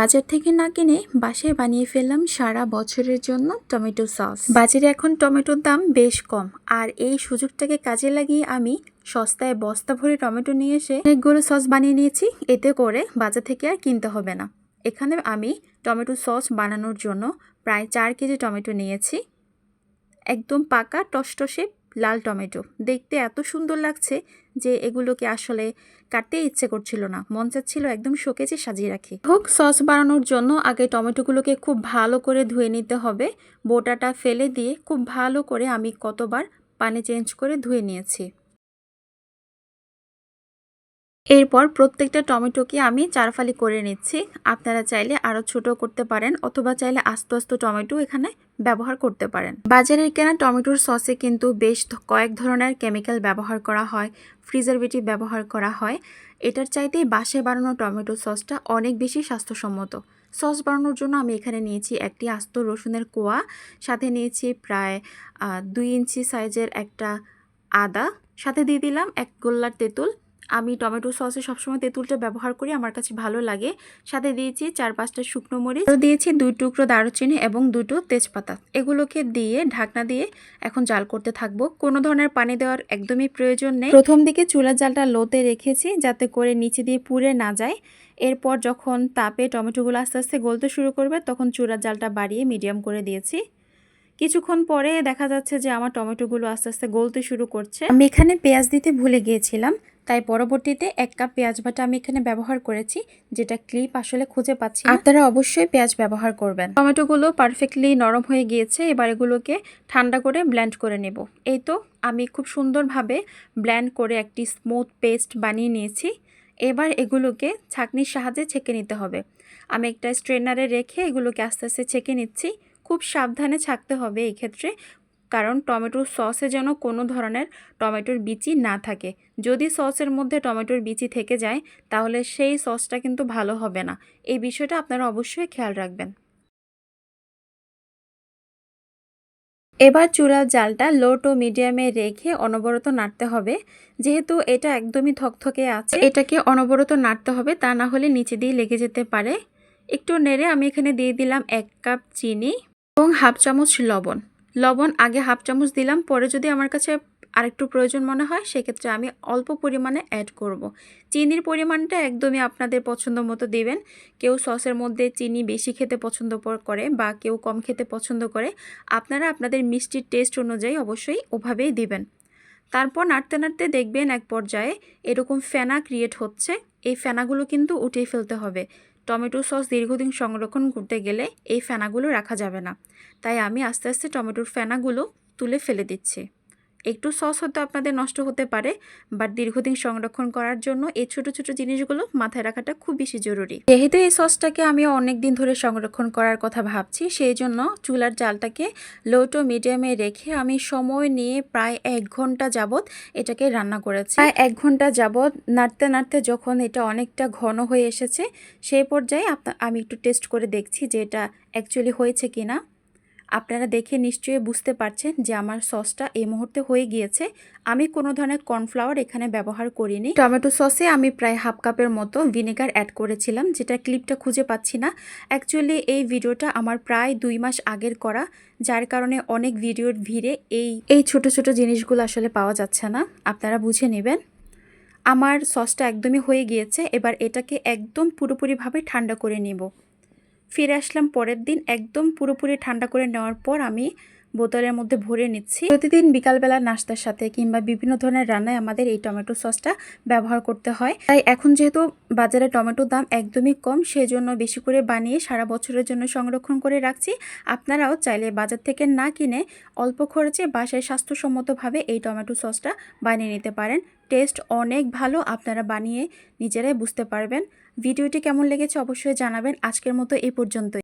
বাজার থেকে না কিনে বাসায় বানিয়ে ফেললাম সারা বছরের জন্য টমেটো সস। বাজারে এখন টমেটোর দাম বেশ কম, আর এই সুযোগটাকে কাজে লাগিয়ে আমি সস্তায় বস্তা ভরে টমেটো নিয়ে এসে অনেকগুলো সস বানিয়ে নিয়েছি, এতে করে বাজার থেকে আর কিনতে হবে না। এখানে আমি টমেটো সস বানানোর জন্য প্রায় চার কেজি টমেটো নিয়েছি। একদম পাকা টসটসে লাল টমেটো। দেখতে এত সুন্দর লাগছে যে এগুলোকে আসলে কাটতে ইচ্ছে করছিল না। মন চাচ্ছিল একদম শোকেজে সাজিয়ে রাখি। হোক, সস বানানোর জন্য আগে টমেটোগুলোকে খুব ভালো করে ধুয়ে নিতে হবে। বোটাটা ফেলে দিয়ে খুব ভালো করে আমি কতবার পানি চেঞ্জ করে ধুয়ে নিয়েছি। এরপর প্রত্যেকটা টমেটোকে আমি চারফালি করে নিচ্ছি। আপনারা চাইলে আরও ছোট করতে পারেন অথবা চাইলে আস্তে আস্তে টমেটো এখানে ব্যবহার করতে পারেন। বাজারের কেনা টমেটোর সসে কিন্তু বেশ কয়েক ধরনের কেমিক্যাল ব্যবহার করা হয়, প্রিজারভেটিভ ব্যবহার করা হয়। এটার চাইতেই বাসায় বানানো টমেটো সসটা অনেক বেশি স্বাস্থ্যসম্মত। সস বানানোর জন্য আমি এখানে নিয়েছি একটি আস্ত রসুনের কোয়া, সাথে নিয়েছি প্রায় দুই ইঞ্চি সাইজের একটা আদা, সাথে দিয়ে দিলাম এক গোল্লার তেঁতুল আমি টমেটো সসে সবসময় তেঁতুলটা ব্যবহার করি, আমার কাছে ভালো লাগে। সাথে দিয়েছি চার পাঁচটা শুকনো মরিচ। দিয়েছি দুই টুকরো দারুচিনি এবং দুটো তেজপাতা। এগুলোকে দিয়ে ঢাকনা দিয়ে এখন জাল করতে থাকব। কোনো ধরনের পানি দেওয়ার একদমই প্রয়োজন নেই। প্রথম দিকে চুলার জালটা লোতে রেখেছি যাতে করে নিচে দিয়ে পুড়ে না যায়। এরপর যখন তাপে টমেটোগুলো আস্তে আস্তে গলতে শুরু করবে, তখন চুলার জালটা বাড়িয়ে মিডিয়াম করে দিয়েছি। কিছুক্ষণ পরে দেখা যাচ্ছে যে আমার টমেটোগুলো আস্তে আস্তে গলতে শুরু করছে। আমি এখানে পেঁয়াজ দিতে ভুলে গিয়েছিলাম। তাই পরবর্তীতে এক কাপ পেঁয়াজ বাটা আমি এখানে ব্যবহার করেছি যেটা ক্লিপ আসলে খুঁজে পাচ্ছি আপনারা অবশ্যই পেঁয়াজ ব্যবহার করবেন। টমেটোগুলো পারফেক্টলি নরম হয়ে গিয়েছে এবার এগুলোকে ঠান্ডা করে ব্ল্যান্ড করে নেব। এই তো আমি খুব সুন্দরভাবে ব্ল্যান্ড করে একটি স্মুথ পেস্ট বানিয়ে নিয়েছি। এবার এগুলোকে ছাঁকনির সাহায্যে ছেঁকে নিতে হবে। আমি একটা স্ট্রেনারে রেখে এগুলোকে আস্তে আস্তে ছেঁকে নিচ্ছি। খুব সাবধানে ছাকতে হবে এই ক্ষেত্রে কারণ টমেটোর সসে যেন কোনো ধরনের টমেটোর বিচি না থাকে। যদি সসের মধ্যে টমেটোর বিচি থেকে যায়, তাহলে সেই সসটা কিন্তু ভালো হবে না। এই বিষয়টা আপনারা অবশ্যই খেয়াল রাখবেন। এবার চূড়ার জালটা লো টু মিডিয়ামে রেখে অনবরত নাড়তে হবে। যেহেতু এটা একদমই থকথকে আছে, এটাকে অনবরত নাড়তে হবে, তা না হলে নিচে দিয়ে লেগে যেতে পারে। একটু নেড়ে আমি এখানে দিয়ে দিলাম এক কাপ চিনি এবং হাফ চামচ লবণ। লবণ, আগে হাফ চামচ দিলাম। পরে যদি আমার কাছে আরেকটু প্রয়োজন মনে হয়, সেক্ষেত্রে আমি অল্প পরিমাণে অ্যাড করব। চিনির পরিমাণটা একদমই আপনাদের পছন্দ মতো দেবেন। কেউ সসের মধ্যে চিনি বেশি খেতে পছন্দ করে বা কেউ কম খেতে পছন্দ করে, আপনারা আপনাদের মিষ্টির টেস্ট অনুযায়ী অবশ্যই ওভাবেই দিবেন। তারপর নাড়তে নাড়তে দেখবেন এক পর্যায়ে এরকম ফেনা ক্রিয়েট হচ্ছে। এই ফেনাগুলো কিন্তু উঠিয়ে ফেলতে হবে। টমেটো সস দীর্ঘদিন সংরক্ষণ করতে গেলে এই ফেনাগুলো রাখা যাবে না। তাই আমি আস্তে আস্তে টমেটোর ফেনাগুলো তুলে ফেলে দিচ্ছি। একটু সস হয়তো আপনাদের নষ্ট হতে পারে বাট দীর্ঘদিন সংরক্ষণ করার জন্য এই ছোট ছোট জিনিসগুলো মাথায় রাখাটা খুব বেশি জরুরি। যেহেতু এই সসটাকে আমি অনেক দিন ধরে সংরক্ষণ করার কথা ভাবছি, সেই জন্য চুলার জালটাকে লো টু মিডিয়ামে রেখে আমি সময় নিয়ে প্রায় এক ঘণ্টা যাবৎ এটাকে রান্না করেছি। প্রায় এক ঘণ্টা যাবৎ নাড়তে নাড়তে যখন এটা অনেকটা ঘন হয়ে এসেছে সেই পর্যায়ে আমি একটু টেস্ট করে দেখছি যে এটা অ্যাকচুয়ালি হয়েছে কিনা। আপনারা দেখে নিশ্চয়ই বুঝতে পারছেন যে আমার সসটা এই মুহূর্তে হয়ে গিয়েছে। আমি কোনো ধরনের কর্নফ্লাওয়ার এখানে ব্যবহার করিনি। টমেটো সসে আমি প্রায় হাফ কাপের মতো ভিনেগার অ্যাড করেছিলাম, যেটা ক্লিপটা খুঁজে পাচ্ছি না। অ্যাকচুয়ালি এই ভিডিওটা আমার প্রায় দুই মাস আগের করা, যার কারণে অনেক ভিডিওর ভিড়ে এই এই ছোট ছোট জিনিসগুলো আসলে পাওয়া যাচ্ছে না। আপনারা বুঝে নেবেন। আমার সসটা একদমই হয়ে গিয়েছে, এবার এটাকে একদম পুরোপুরিভাবে ঠান্ডা করে নেব। ফিরে আসলাম পরের দিন। একদম পুরোপুরি ঠান্ডা করে নেওয়ার পর আমি বোতলের মধ্যে ভরে নিচ্ছি। প্রতিদিন বিকালবেলা নাস্তার সাথে কিংবা বিভিন্ন ধরনের রান্নায় আমাদের এই টমেটো সসটা ব্যবহার করতে হয়। তাই এখন যেহেতু বাজারে টমেটোর দাম একদমই কম সেই জন্য বেশি করে বানিয়ে সারা বছরের জন্য সংরক্ষণ করে রাখছি। আপনারাও চাইলে বাজার থেকে না কিনে অল্প খরচে বাসায় স্বাস্থ্যসম্মতভাবে এই টমেটো সসটা বানিয়ে নিতে পারেন। টেস্ট অনেক ভালো, আপনারা বানিয়ে নিজেরাই বুঝতে পারবেন। ভিডিওটি কেমন লেগেছে অবশ্যই জানাবেন। আজকের মতো এই পর্যন্তই।